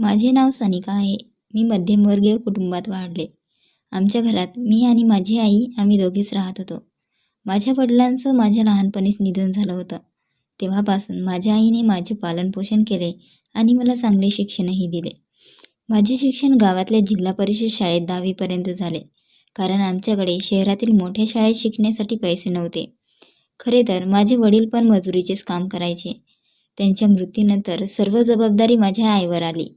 माझे नाव सनिका आहे. मी मध्यमवर्गीय कुटुंबात वाढले. आमच्या घरात मी आणि माझी आई आम्ही दोघेच राहत होतो. माझ्या वडिलांचं माझ्या लहानपणीच निधन झालं होतं. तेव्हापासून माझ्या आईने माझे पालनपोषण केले आणि मला चांगले शिक्षणही दिले. माझे शिक्षण गावातल्या जिल्हा परिषद शाळेत दहावीपर्यंत झाले. कारण आमच्याकडे शहरातील मोठ्या शाळेत शिकण्यासाठी पैसे नव्हते. खरे तर माझे वडील पण मजुरीचेच काम करायचे. त्यांच्या मृत्यूनंतर सर्व जबाबदारी माझ्या आईवर आली.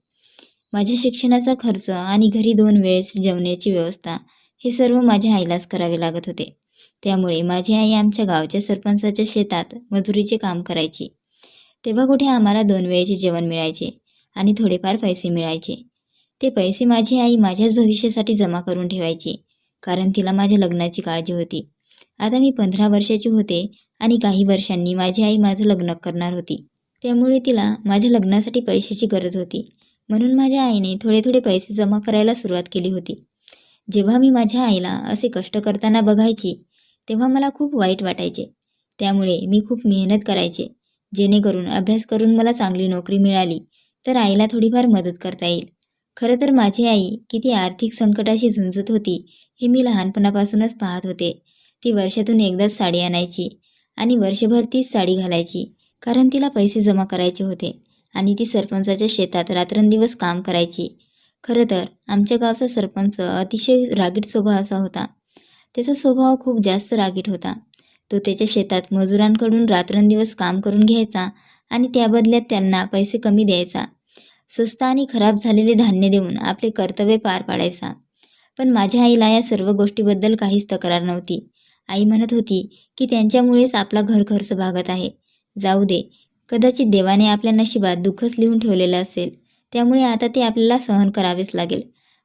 माझ्या शिक्षणाचा खर्च आणि घरी दोन वेळेस जेवण्याची व्यवस्था हे सर्व माझ्या आईलाच करावे लागत होते. त्यामुळे माझी आई आमच्या गावच्या सरपंचाच्या शेतात मजुरीचे काम करायची. तेव्हा कुठे आम्हाला दोन वेळेचे जेवण मिळायचे आणि थोडेफार पैसे मिळायचे. ते पैसे माझी आई माझ्याच भविष्यासाठी जमा करून ठेवायची कारण तिला माझ्या लग्नाची काळजी होती. आता मी पंधरा वर्षाची होते आणि काही वर्षांनी माझी आई माझं लग्न करणार होती. त्यामुळे तिला माझ्या लग्नासाठी पैशाची गरज होती. म्हणून माझ्या आईने थोडे थोडे पैसे जमा करायला सुरुवात केली होती. जेव्हा मी माझ्या आईला असे कष्ट करताना बघायची तेव्हा मला खूप वाईट वाटायचे. त्यामुळे मी खूप मेहनत करायचे. जेणेकरून अभ्यास करून मला चांगली नोकरी मिळाली तर आईला थोडीफार मदत करता येईल. खरं तर माझी आई किती आर्थिक संकटाशी झुंजत होती हे मी लहानपणापासूनच पाहत होते. ती वर्षातून एकदाच साडी आणायची आणि वर्षभर तीच साडी घालायची कारण तिला पैसे जमा करायचे होते. आणि ती सरपंचाच्या शेतात रात्रंदिवस काम करायची. खरं तर आमच्या गावचा सरपंच अतिशय रागीट स्वभावाचा होता. त्याचा स्वभाव खूप जास्त रागीट होता. तो त्याच्या शेतात मजुरांकडून रात्रंदिवस काम करून घ्यायचा आणि त्याबदल्यात त्यांना पैसे कमी द्यायचा. स्वस्त आणि खराब झालेले धान्य देऊन आपले कर्तव्य पार पाडायचा. पण माझ्या आईला या सर्व गोष्टीबद्दल काहीच तक्रार नव्हती. आई म्हणत होती की त्यांच्यामुळेच आपला घर खर्च भागत आहे. जाऊ दे कदाचित देवाने आपल्या नशिबात दुःखच लिहून ठेवलेलं असेल. त्यामुळे आता ते आपल्याला सहन करावेच लागेल.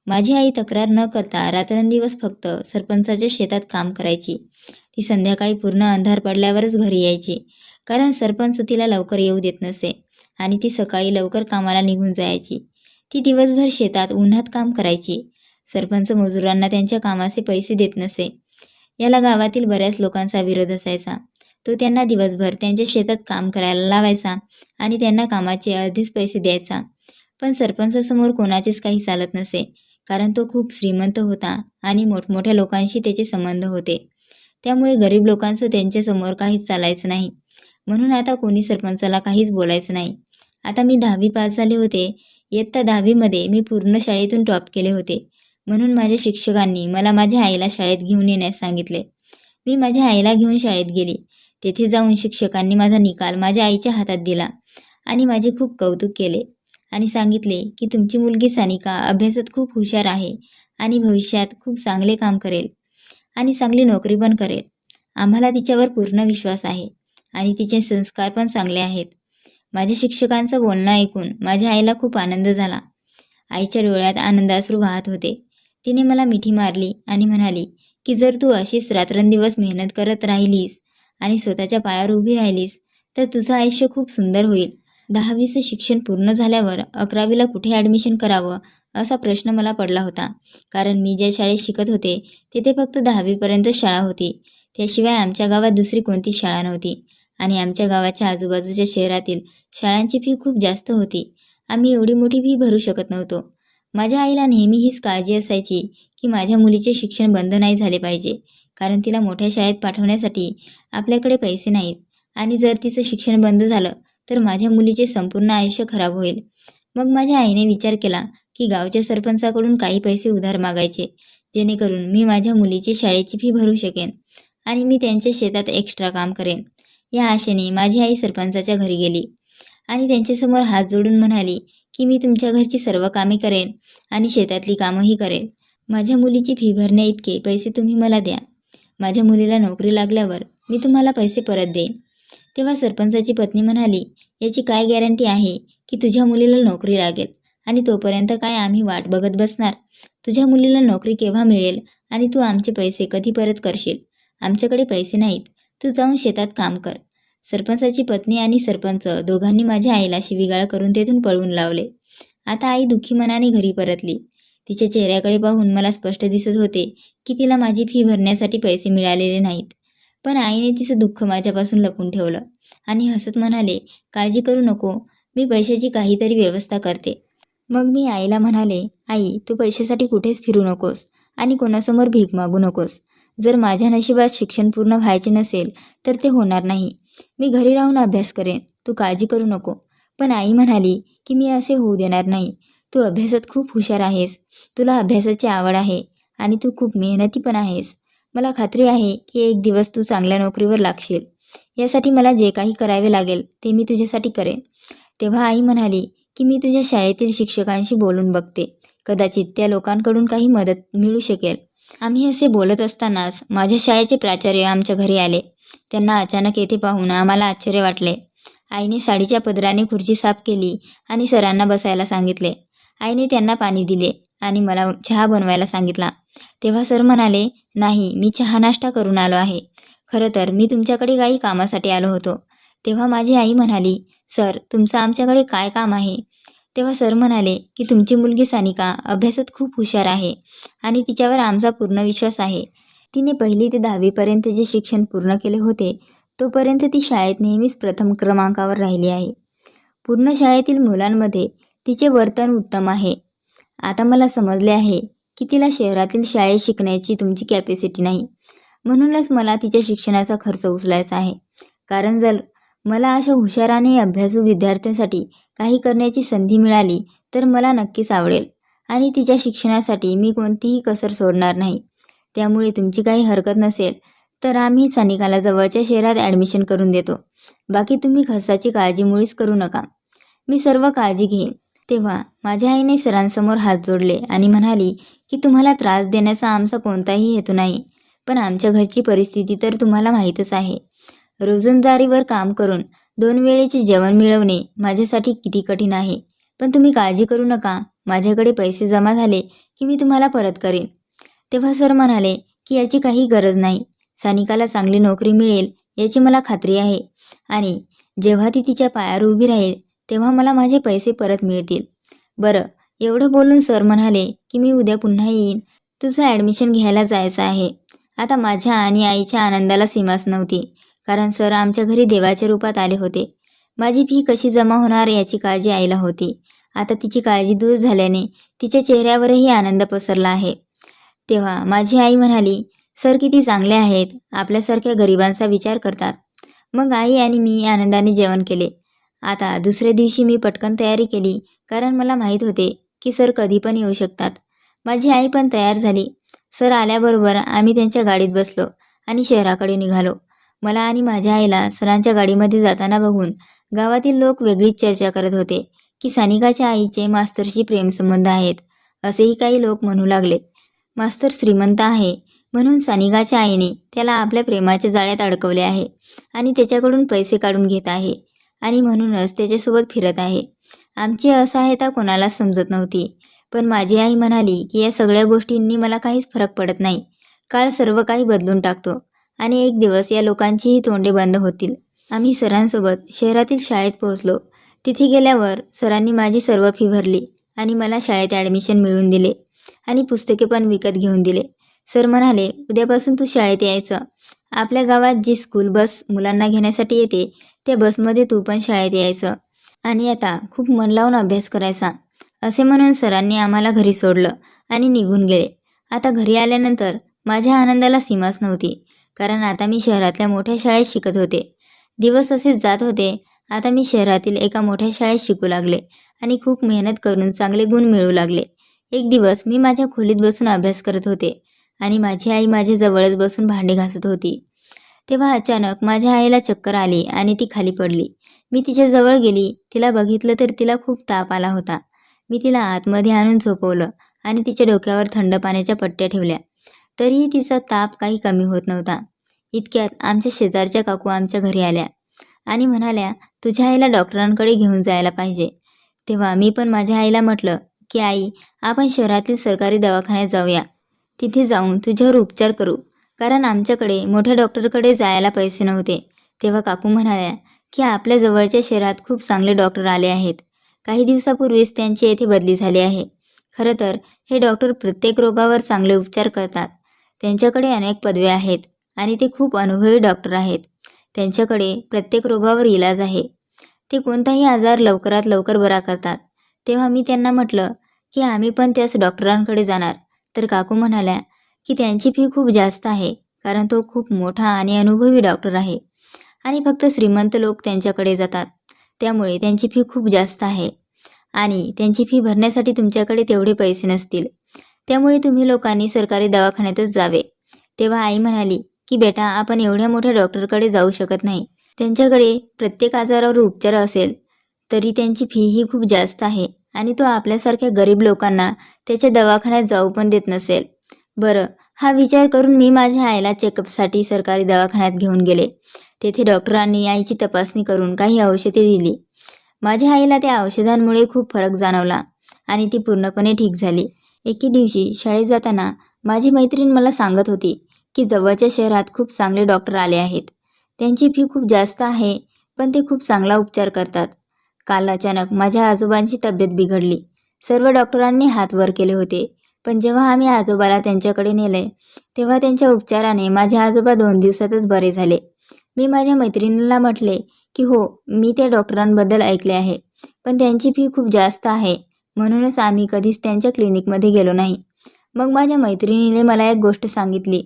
माझी आई तक्रार न करता रात्रंदिवस फक्त सरपंचाच्या शेतात काम करायची. ती संध्याकाळी पूर्ण अंधार पडल्यावरच घरी यायची. कारण सरपंच तिला लवकर येऊ देत नसे आणि ती सकाळी लवकर कामाला निघून जायची. ती दिवसभर शेतात उन्हात काम करायची. सरपंच मजुरांना त्यांच्या कामाचे पैसे देत नसे. याला गावातील बऱ्याच लोकांचा विरोध असायचा. तो त्यांना दिवसभर त्यांच्या शेतात काम करायला लावायचा आणि त्यांना कामाचे अर्धेच पैसे द्यायचा. पण सरपंचासमोर कोणाचेच काही चालत नसे कारण तो खूप श्रीमंत होता आणि मोठमोठ्या लोकांशी त्याचे संबंध होते. त्यामुळे गरीब लोकांचं त्यांच्यासमोर काहीच चालायचं नाही. म्हणून आता कोणी सरपंचाला काहीच बोलायचं नाही. आता मी दहावी पास झाले होते. इयत्ता दहावीमध्ये मी पूर्ण शाळेतून टॉप केले होते. म्हणून माझ्या शिक्षकांनी मला माझ्या आईला शाळेत घेऊन येण्यास सांगितले. मी माझ्या आईला घेऊन शाळेत गेली. तेथे जाऊन शिक्षकांनी माझा निकाल माझ्या आईच्या हातात दिला आणि माझे खूप कौतुक केले आणि सांगितले की तुमची मुलगी सानिका अभ्यासात खूप हुशार आहे आणि भविष्यात खूप चांगले काम करेल आणि चांगली नोकरी पण करेल. आम्हाला तिच्यावर पूर्ण विश्वास आहे आणि तिचे संस्कार पण चांगले आहेत. माझ्या शिक्षकांचं बोलणं ऐकून माझ्या आईला खूप आनंद झाला. आईच्या डोळ्यात आनंदाश्रू वाहत होते. तिने मला मिठी मारली आणि म्हणाली की जर तू अशीच रात्रंदिवस मेहनत करत राहिलीस आणि स्वतःच्या पायावर उभी राहिलीस तर तुझं आयुष्य खूप सुंदर होईल. दहावीचं शिक्षण पूर्ण झाल्यावर अकरावीला कुठे ॲडमिशन करावं असा प्रश्न मला पडला होता. कारण मी ज्या शाळेत शिकत होते तिथे फक्त दहावीपर्यंत शाळा होती. त्याशिवाय आमच्या गावात दुसरी कोणतीच शाळा नव्हती. आणि आमच्या गावाच्या आजूबाजूच्या शहरातील शाळांची फी खूप जास्त होती. आम्ही एवढी मोठी फी भरू शकत नव्हतो. माझ्या आईला नेहमी हीच काळजी असायची की माझ्या मुलीचे शिक्षण बंद नाही झाले पाहिजे. कारण तिला मोठ्या शाळेत पाठवण्यासाठी आपल्याकडे पैसे नाहीत. आणि जर तिचं शिक्षण बंद झालं तर माझ्या मुलीचे संपूर्ण आयुष्य खराब होईल. मग माझ्या आईने विचार केला की गावच्या सरपंचाकडून काही पैसे उधार मागायचे जेणेकरून मी माझ्या मुलीची शाळेची फी भरू शकेन आणि मी त्यांच्या शेतात एक्स्ट्रा काम करेन. या आशेने माझी आई सरपंचाच्या घरी गेली आणि त्यांच्यासमोर हात जोडून म्हणाली की मी तुमच्या घरची सर्व कामे करेन आणि शेतातली कामंही करेन. माझ्या मुलीची फी भरण्या इतके पैसे तुम्ही मला द्या. माझ्या मुलीला नोकरी लागल्यावर मी तुम्हाला पैसे परत देईन. तेव्हा सरपंचाची पत्नी म्हणाली याची काय गॅरंटी आहे की तुझ्या मुलीला नोकरी लागेल? आणि तोपर्यंत काय आम्ही वाट बघत बसणार? तुझ्या मुलीला नोकरी केव्हा मिळेल? आणि तू आमचे पैसे कधी परत करशील? आमच्याकडे पैसे नाहीत. तू जाऊन शेतात काम कर. सरपंचाची पत्नी आणि सरपंच दोघांनी माझ्या आईला शिविगाळ करून तेथून पळवून लावले. आता आई दुःखी मनाने घरी परतली. तिच्या चेहऱ्याकडे पाहून मला स्पष्ट दिसत होते की तिला माझी फी भरण्यासाठी पैसे मिळालेले नाहीत. पण आईने तिचं दुःख माझ्यापासून लपून ठेवलं आणि हसत म्हणाले काळजी करू नको मी पैशाची काहीतरी व्यवस्था करते. मग मी आईला म्हणाले आई तू पैशासाठी कुठेच फिरू नकोस आणि कोणासमोर भीक मागू नकोस. जर माझ्या नशिबात शिक्षण पूर्ण व्हायचे नसेल तर ते होणार नाही. मी घरी राहून अभ्यास करेन तू काळजी करू नको. पण आई म्हणाली की मी असे होऊ देणार नाही. तू अभ्यासात खूप हुशार आहेस. तुला अभ्यासाची आवड आहे आणि तू खूप मेहनती पण आहेस. मला खात्री आहे की एक दिवस तू चांगल्या नोकरीवर लागशील. यासाठी मला जे काही करावे लागेल ते मी तुझ्यासाठी करेन. तेव्हा आई म्हणाली की मी तुझ्या शाळेतील शिक्षकांशी बोलून बघते. कदाचित त्या लोकांकडून काही मदत मिळू शकेल. आम्ही असे बोलत असतानाच माझ्या शाळेचे प्राचार्य आमच्या घरी आले. त्यांना अचानक येथे पाहून आम्हाला आश्चर्य वाटले. आईने साडीच्या पदराने खुर्ची साफ केली आणि सरांना बसायला सांगितले. आईने त्यांना पाणी दिले आणि मला चहा बनवायला सांगितला. तेव्हा सर म्हणाले नाही मी चहा नाश्ता करून आलो आहे. खरं तर मी तुमच्याकडे काही कामासाठी आलो होतो. तेव्हा माझी आई म्हणाली सर तुमचं आमच्याकडे काय काम आहे? तेव्हा सर म्हणाले की तुमची मुलगी सानिका अभ्यासात खूप हुशार आहे आणि तिच्यावर आमचा पूर्ण विश्वास आहे. तिने पहिली ते दहावीपर्यंत जे शिक्षण पूर्ण केले होते तोपर्यंत ती शाळेत नेहमीच प्रथम क्रमांकावर राहिली आहे. पूर्ण शाळेतील मुलांमध्ये तिचे वर्तन उत्तम आहे. आता मला समजले आहे की तिला शहरातील शाळेत शिकण्याची तुमची कॅपॅसिटी नाही. म्हणूनच मला तिच्या शिक्षणाचा खर्च उचलायचा आहे. कारण जर मला अशा हुशार आणि अभ्यासू विद्यार्थ्यांसाठी काही करण्याची संधी मिळाली तर मला नक्कीच आवडेल आणि तिच्या शिक्षणासाठी मी कोणतीही कसर सोडणार नाही. त्यामुळे तुमची काही हरकत नसेल तर आम्ही सानिकाला जवळच्या शहरात ॲडमिशन करून देतो. बाकी तुम्ही खर्चाची काळजी मुळीच करू नका. मी सर्व काळजी घेईन. तेव्हा माझ्या आईने सरांसमोर हात जोडले आणि म्हणाली की तुम्हाला त्रास देण्याचा आमचा कोणताही हेतू नाही पण आमच्या घरची परिस्थिती तर तुम्हाला माहीतच आहे. रोजंदारीवर काम करून दोन वेळेचे जेवण मिळवणे माझ्यासाठी किती कठीण आहे पण तुम्ही काळजी करू नका माझ्याकडे पैसे जमा झाले की मी तुम्हाला परत करेन. तेव्हा सर म्हणाले की याची काही गरज नाही सानिकाला चांगली नोकरी मिळेल याची मला खात्री आहे आणि जेव्हा ती तिच्या पायावर उभी राहील तेव्हा मला माझे पैसे परत मिळतील. बरं एवढं बोलून सर म्हणाले की मी उद्या पुन्हा येईन. तुझं ॲडमिशन घ्यायला जायचं आहे. आता माझ्या आणि आईच्या आनंदाला सीमाच नव्हती कारण सर आमच्या घरी देवाच्या रूपात आले होते. माझी फी कशी जमा होणार याची काळजी आईला होती. आता तिची काळजी दूर झाल्याने तिच्या चेहऱ्यावरही आनंद पसरला आहे. तेव्हा माझी आई म्हणाली सर किती चांगले आहेत. आपल्यासारख्या गरिबांचा विचार करतात. मग आई आणि मी आनंदाने जेवण केले. आता दुसऱ्या दिवशी मी पटकन तयारी केली कारण मला माहीत होते की सर कधी पण येऊ शकतात. माझी आई पण तयार झाली. सर आल्याबरोबर आम्ही त्यांच्या गाडीत बसलो आणि शहराकडे निघालो. मला आणि माझ्या आईला सरांच्या गाडीमध्ये जाताना बघून गावातील लोक वेगळीच चर्चा करत होते की सानिकाच्या आईचे मास्तरशी प्रेमसंबंध आहेत असेही काही लोक म्हणू लागले. मास्तर श्रीमंत आहे म्हणून सानिकाच्या आईने त्याला आपल्या प्रेमाच्या जाळ्यात अडकवले आहे आणि त्याच्याकडून पैसे काढून घेत आहे. आणि म्हणूनच त्याच्यासोबत फिरत आहे. आमची असहायता कोणालाच समजत नव्हती. पण माझी आई म्हणाली की या सगळ्या गोष्टींनी मला काहीच फरक पडत नाही. काळ सर्व काही बदलून टाकतो आणि एक दिवस या लोकांचीही तोंडे बंद होतील. आम्ही सरांसोबत शहरातील शाळेत पोहोचलो. तिथे गेल्यावर सरांनी माझी सर्व फी भरली आणि मला शाळेत ॲडमिशन मिळवून दिले आणि पुस्तके पण विकत घेऊन दिले. सर म्हणाले उद्यापासून तू शाळेत यायचं. आपल्या गावात जी स्कूल बस मुलांना घेण्यासाठी येते त्या बसमध्ये तू पण शाळेत यायचं. आणि आता खूप मन लावून अभ्यास करायचा. असे म्हणून सरांनी आम्हाला घरी सोडलं आणि निघून गेले. आता घरी आल्यानंतर माझ्या आनंदाला सीमाच नव्हती. कारण आता मी शहरातल्या मोठ्या शाळेत शिकत होते. दिवस असेच जात होते. आता मी शहरातील एका मोठ्या शाळेत शिकू लागले आणि खूप मेहनत करून चांगले गुण मिळू लागले. एक दिवस मी माझ्या खोलीत बसून अभ्यास करत होते आणि माझी आई माझ्या जवळच बसून भांडे घासत होती. तेव्हा अचानक माझ्या आईला चक्कर आली आणि ती खाली पडली. मी तिच्या जवळ गेली. तिला बघितलं तर तिला खूप ताप आला होता. मी तिला आतमध्ये आणून झोपवलं आणि तिच्या डोक्यावर थंड पाण्याच्या पट्ट्या ठेवल्या. तरीही तिचा ताप काही कमी होत नव्हता. इतक्यात आमच्या शेजारच्या काकू आमच्या घरी आल्या आणि म्हणाल्या तुझ्या आईला डॉक्टरांकडे घेऊन जायला पाहिजे. तेव्हा मी पण माझ्या आईला म्हटलं की आई आपण शहरातील सरकारी दवाखान्यात जाऊया. तिथे जाऊन तुझ्यावर उपचार करू. कारण आमच्याकडे मोठ्या डॉक्टरकडे जायला पैसे नव्हते. तेव्हा काकू म्हणाल्या की आपल्या जवळच्या शहरात खूप चांगले डॉक्टर आले आहेत. काही दिवसापूर्वीच त्यांची येथे बदली झाली आहे. खरं तर हे डॉक्टर प्रत्येक रोगावर चांगले उपचार करतात. त्यांच्याकडे अनेक पदव्या आहेत आणि ते खूप अनुभवी डॉक्टर आहेत. त्यांच्याकडे प्रत्येक रोगावर इलाज आहे. ते कोणताही आजार लवकरात लवकर बरा करतात. तेव्हा मी त्यांना म्हटलं की आम्ही पण त्याच डॉक्टरांकडे जाणार. तर काकू म्हणाल्या की त्यांची फी खूप जास्त आहे कारण तो खूप मोठा आणि अनुभवी डॉक्टर आहे. आणि फक्त श्रीमंत लोक त्यांच्याकडे जातात. त्यामुळे त्यांची फी खूप जास्त आहे. आणि त्यांची फी भरण्यासाठी तुमच्याकडे तेवढे पैसे नसतील. त्यामुळे तुम्ही लोकांनी सरकारी दवाखान्यातच जावे. तेव्हा आई म्हणाली की बेटा आपण एवढ्या मोठ्या डॉक्टरकडे जाऊ शकत नाही. त्यांच्याकडे प्रत्येक आजारावर उपचार असेल तरी त्यांची फी ही खूप जास्त आहे आणि तो आपल्यासारख्या गरीब लोकांना त्याच्या दवाखान्यात जाऊ पण देत नसेल. बरं हा विचार करून मी माझ्या आईला चेकअपसाठी सरकारी दवाखान्यात घेऊन गेले. तेथे डॉक्टरांनी आईची तपासणी करून काही औषधे दिली. माझ्या आईला त्या औषधांमुळे खूप फरक जाणवला आणि ती पूर्णपणे ठीक झाली. एके दिवशी शाळेत जाताना माझी मैत्रीण मला सांगत होती की जवळच्या शहरात खूप चांगले डॉक्टर आले आहेत. त्यांची फी खूप जास्त आहे पण ते खूप चांगला उपचार करतात. काल अचानक माझ्या आजोबांची तब्येत बिघडली. सर्व डॉक्टरांनी हात वर केले होते. पण जेव्हा आम्ही आजोबाला त्यांच्याकडे नेले तेव्हा त्यांच्या उपचाराने माझे आजोबा दोन दिवसातच बरे झाले. मी माझ्या मैत्रिणीला म्हटले की हो मी त्या डॉक्टरांबद्दल ऐकले आहे पण त्यांची फी खूप जास्त आहे म्हणूनच आम्ही कधीच त्यांच्या क्लिनिकमध्ये गेलो नाही. मग माझ्या मैत्रिणीने मला एक गोष्ट सांगितली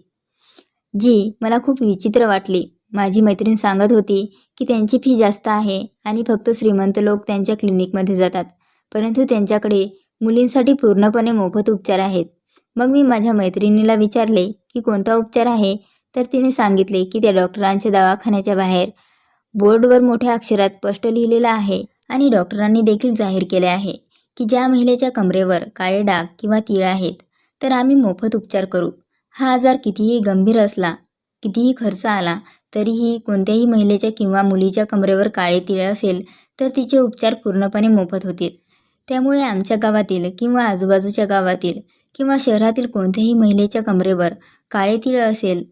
जी मला खूप विचित्र वाटली. माझी मैत्रीण सांगत होती की त्यांची फी जास्त आहे आणि फक्त श्रीमंत लोक त्यांच्या क्लिनिकमध्ये जातात परंतु त्यांच्याकडे मुलींसाठी पूर्णपणे मोफत उपचार आहेत. मग मी माझ्या मैत्रिणीला विचारले की कोणता उपचार आहे? तर तिने सांगितले की त्या डॉक्टरांच्या दवाखान्याच्या बाहेर बोर्डवर मोठ्या अक्षरात स्पष्ट लिहिलेलं आहे आणि डॉक्टरांनी देखील जाहीर केले आहे की ज्या महिलेच्या कमरेवर काळे डाग किंवा तीळ आहेत तर आम्ही मोफत उपचार करू. हा आजार कितीही गंभीर असला कितीही खर्च आला तरीही कोणत्याही महिलेच्या किंवा मुलीच्या कमरेवर काळे तीळ असेल तर तिचे उपचार पूर्णपणे मोफत होतील. त्यामुळे आमच्या गावातील किंवा आजूबाजूच्या गावातील किंवा शहरातील कोणत्याही महिलेच्या कमरेवर काळे तीळ असेल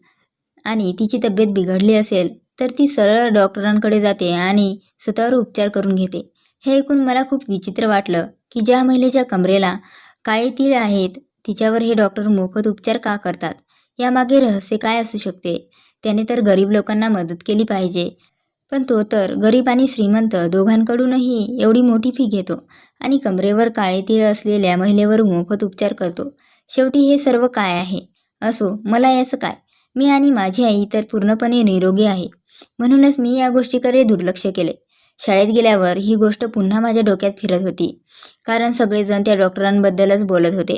आणि तिची तब्येत बिघडली असेल तर ती सरळ डॉक्टरांकडे जाते आणि स्वतःवर उपचार करून घेते. हे ऐकून मला खूप विचित्र वाटलं की ज्या महिलेच्या कमरेला काळे तीळ आहेत तिच्यावर हे डॉक्टर मोफत उपचार का करतात? यामागे रहस्य काय असू शकते? त्याने तर गरीब लोकांना मदत केली पाहिजे. पण तो तर गरीब आणि श्रीमंत दोघांकडूनही एवढी मोठी फी घेतो आणि कमरेवर काळे तीळ असलेल्या महिलेवर मोफत उपचार करतो. शेवटी हे सर्व काय आहे? असो मला याचं काय? मी आणि माझी आई तर पूर्णपणे निरोगी आहे. म्हणूनच मी या गोष्टीकडे दुर्लक्ष केले. शाळेत गेल्यावर ही गोष्ट पुन्हा माझ्या डोक्यात फिरत होती. कारण सगळेजण त्या डॉक्टरांबद्दलच बोलत होते.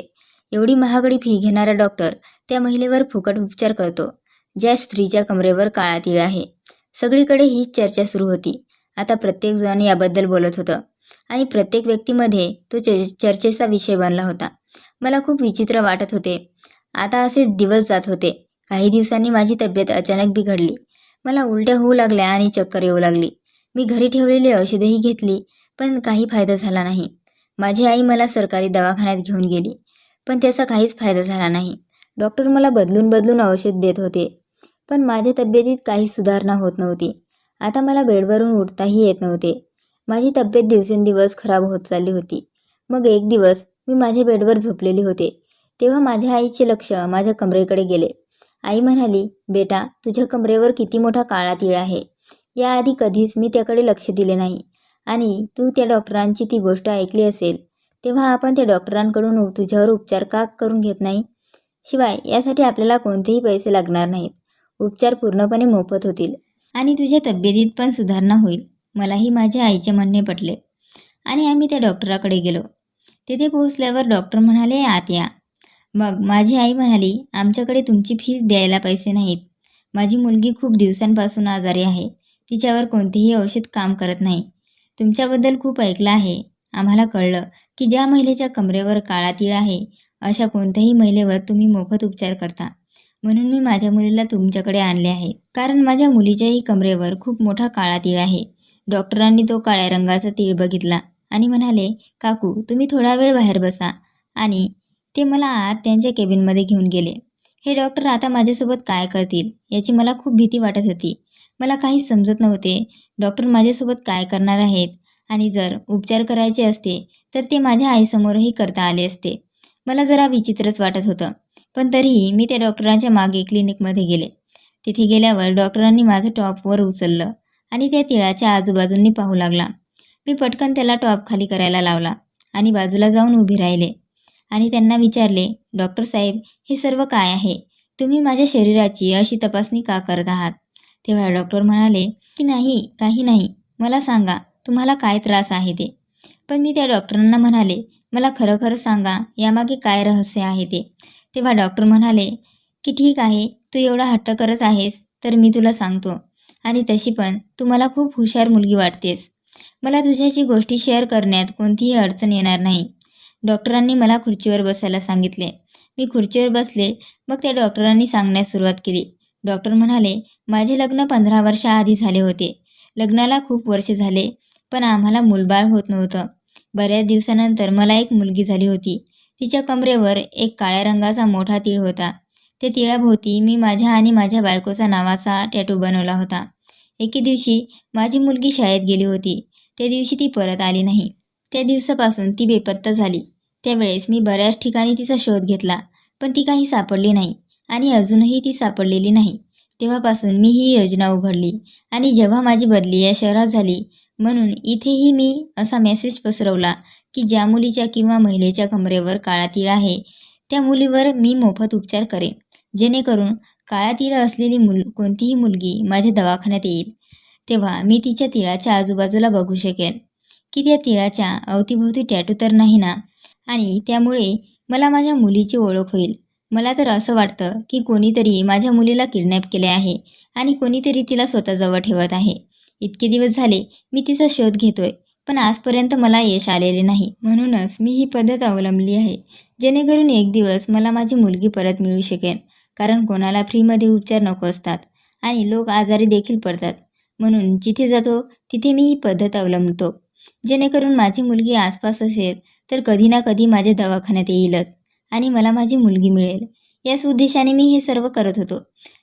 एवढी महागडी फी घेणारा डॉक्टर त्या महिलेवर फुकट उपचार करतो ज्या स्त्रीच्या कमरेवर काळा तीळ आहे. सगळीकडे हीच चर्चा सुरू होती. आता प्रत्येकजण याबद्दल बोलत होतं आणि प्रत्येक व्यक्तीमध्ये तो च चर्चेचा विषय बनला होता. मला खूप विचित्र वाटत होते. आता असे दिवस जात होते. काही दिवसांनी माझी तब्येत अचानक बिघडली. मला उलट्या होऊ लागल्या आणि चक्कर येऊ लागली. मी घरी ठेवलेली औषधेही घेतली पण काही फायदा झाला नाही. माझी आई मला सरकारी दवाखान्यात घेऊन गेली पण त्याचा काहीच फायदा झाला नाही. डॉक्टर मला बदलून बदलून औषध देत होते. पण माझ्या तब्येतीत काही सुधारणा होत नव्हती. आता मला बेडवरून उठताही येत नव्हते. माझी तब्येत दिवसेंदिवस खराब होत चालली होती. मग एक दिवस मी माझ्या बेडवर झोपलेली होते. तेव्हा माझ्या आईचे लक्ष माझ्या कमरेकडे गेले. आई म्हणाली बेटा तुझ्या कमरेवर किती मोठा काळा तीळ आहे. याआधी कधीच मी त्याकडे लक्ष दिले नाही. आणि तू त्या डॉक्टरांची ती गोष्ट ऐकली असेल. तेव्हा आपण त्या डॉक्टरांकडून तुझ्यावर उपचार का करून घेत नाही? शिवाय यासाठी आपल्याला कोणतेही पैसे लागणार नाहीत. उपचार पूर्णपणे मोफत होतील. आणि तुझ्या तब्येतीत पण सुधारणा होईल. मलाही माझ्या आईचे म्हणणे पटले. आणि आम्ही त्या डॉक्टराकडे गेलो. तिथे पोहोचल्यावर डॉक्टर म्हणाले आत या. मग माझी आई म्हणाली आमच्याकडे तुमची फीज द्यायला पैसे नाहीत. माझी मुलगी खूप दिवसांपासून आजारी आहे. तिच्यावर कोणतेही औषध काम करत नाही. तुमच्याबद्दल खूप ऐकलं आहे. आम्हाला कळलं की ज्या महिलेच्या कमरेवर काळा तीळ आहे अशा कोणत्याही महिलेवर तुम्ही मोफत उपचार करता. म्हणून मी माझ्या मुलीला तुमच्याकडे आणले आहे. कारण माझ्या मुलीच्याही कमरेवर खूप मोठा काळा तीळ आहे. डॉक्टरांनी तो काळ्या रंगाचा तीळ बघितला आणि म्हणाले काकू तुम्ही थोडा वेळ बाहेर बसा. आणि ते मला आत त्यांच्या केबिनमध्ये घेऊन गेले. हे डॉक्टर आता माझ्यासोबत काय करतील याची मला खूप भीती वाटत होती. मला काहीच समजत नव्हते डॉक्टर माझ्यासोबत काय करणार आहेत आणि जर उपचार करायचे असते तर ते माझ्या आईसमोरही करता आले असते. मला जरा विचित्रच वाटत होतं. पण तरीही मी त्या डॉक्टरांच्या मागे क्लिनिकमध्ये गेले. तिथे गेल्यावर डॉक्टरांनी माझं टॉपवर उचललं आणि त्या तिळाच्या आजूबाजूंनी पाहू लागला. मी पटकन त्याला टॉप खाली करायला लावला आणि बाजूला जाऊन उभे राहिले आणि त्यांना विचारले डॉक्टर साहेब हे सर्व काय आहे? तुम्ही माझ्या शरीराची अशी तपासणी का करत आहात? तेव्हा डॉक्टर म्हणाले की नाही काही नाही. मला सांगा तुम्हाला काय त्रास आहे ते? पण मी त्या डॉक्टरांना म्हणाले मला खरं खरं सांगा यामागे काय रहस्य आहे ते? तेव्हा डॉक्टर म्हणाले की ठीक आहे तू एवढा हट्ट करत आहेस तर मी तुला सांगतो. आणि तशी पण तू मला खूप हुशार मुलगी वाटतेस. मला तुझ्याशी गोष्टी शेअर करण्यात कोणतीही अडचण येणार नाही. डॉक्टरांनी मला खुर्चीवर बसायला सांगितले. मी खुर्चीवर बसले मग त्या डॉक्टरांनी सांगण्यास सुरुवात केली. डॉक्टर म्हणाले माझे लग्न पंधरा वर्षाआधी झाले होते. लग्नाला खूप वर्ष झाले पण आम्हाला मूलबाळ होत नव्हतं. बऱ्याच दिवसानंतर मला एक मुलगी झाली होती. तिच्या कमरेवर एक काळ्या रंगाचा मोठा तीळ होता. त्या तिळाभोवती मी माझ्या आणि माझ्या बायकोचा नावाचा टॅटू बनवला होता. एके दिवशी माझी मुलगी शाळेत गेली होती. त्या दिवशी ती परत आली नाही. त्या दिवसापासून ती बेपत्ता झाली. त्यावेळेस मी बऱ्याच ठिकाणी तिचा शोध घेतला पण ती काही सापडली नाही आणि अजूनही ती सापडलेली नाही. तेव्हापासून मी ही योजना उघडली आणि जेव्हा माझी बदली या शहरात झाली म्हणून इथेही मी असा मेसेज पसरवला की ज्या मुलीच्या किंवा महिलेच्या कमरेवर काळा तीळ आहे त्या मुलीवर मी मोफत उपचार करेन. जेणेकरून काळा तीळ असलेली मुल कोणतीही मुलगी माझ्या दवाखान्यात येईल. तेव्हा मी तिच्या तिळाच्या आजूबाजूला बघू शकेन. की त्या तिळाच्या अवतीभोवती टॅटू तर नाही ना? आणि त्यामुळे मला माझ्या मुलीची ओळख होईल. मला तर असं वाटतं की कोणीतरी माझ्या मुलीला किडनॅप केले आहे आणि कोणीतरी तिला स्वतःजवळ ठेवत आहे. इतके दिवस झाले मी तिचा शोध घेतोय. पण आजपर्यंत मला यश आलेले नाही. म्हणूनच मी ही पद्धत अवलंबली आहे. जेणेकरून एक दिवस मला माझी मुलगी परत मिळू शकेन. कारण कोणाला फ्रीमध्ये उपचार नको असतात. आणि लोक आजारी देखील पडतात. म्हणून जिथे जातो तिथे मी ही पद्धत अवलंबतो. जेणेकरून माझी मुलगी आसपास असेल तर कधी ना कधी माझ्या दवाखान्यात येईलच. आणि मला माझी मुलगी मिळेल. याच उद्देशाने मी हे सर्व करत होतो.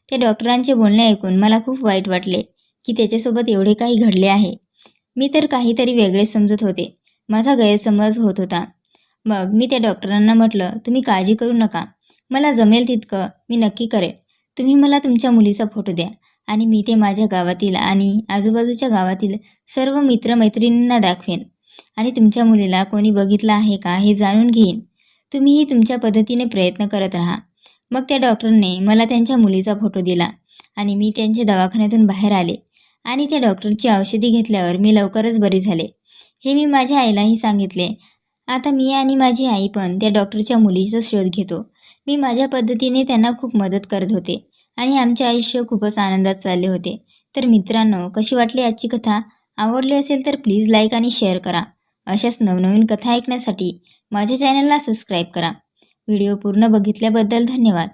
त्या डॉक्टरांचे बोलणे ऐकून मला खूप वाईट वाटले की त्याच्यासोबत एवढे काही घडले आहे. मी तर काहीतरी वेगळेच समजत होते. माझा गैरसमज होत होता. मग मी त्या डॉक्टरांना म्हटलं तुम्ही काळजी करू नका. मला जमेल तितकं. मी नक्की करेन. तुम्ही मला तुमच्या मुलीचा फोटो द्या. आणि मी ते माझ्या गावातील आणि आजूबाजूच्या गावातील सर्व मित्रमैत्रिणींना दाखवेन. आणि तुमच्या मुलीला कोणी बघितलं आहे का हे जाणून घेईन. तुम्हीही तुमच्या पद्धतीने प्रयत्न करत राहा. मग त्या डॉक्टरने मला त्यांच्या मुलीचा फोटो दिला आणि मी त्यांच्या दवाखान्यातून बाहेर आले. आणि त्या डॉक्टरची औषधी घेतल्यावर मी लवकरच बरी झाले. हे मी माझ्या आईलाही सांगितले. आता मी आणि माझी आई पण त्या डॉक्टरच्या मुलीचा शोध घेतो. मी माझ्या पद्धतीने त्यांना खूप मदत करत होते आणि आमचे आयुष्य खूपच आनंदात चालले होते. तर मित्रांनो कशी वाटली आजची कथा? आवडली असेल तर प्लीज लाईक आणि शेअर करा. अशाच नवनवीन कथा ऐकण्यासाठी माझ्या चॅनलला सबस्क्राईब करा. व्हिडिओ पूर्ण बघितल्याबद्दल धन्यवाद.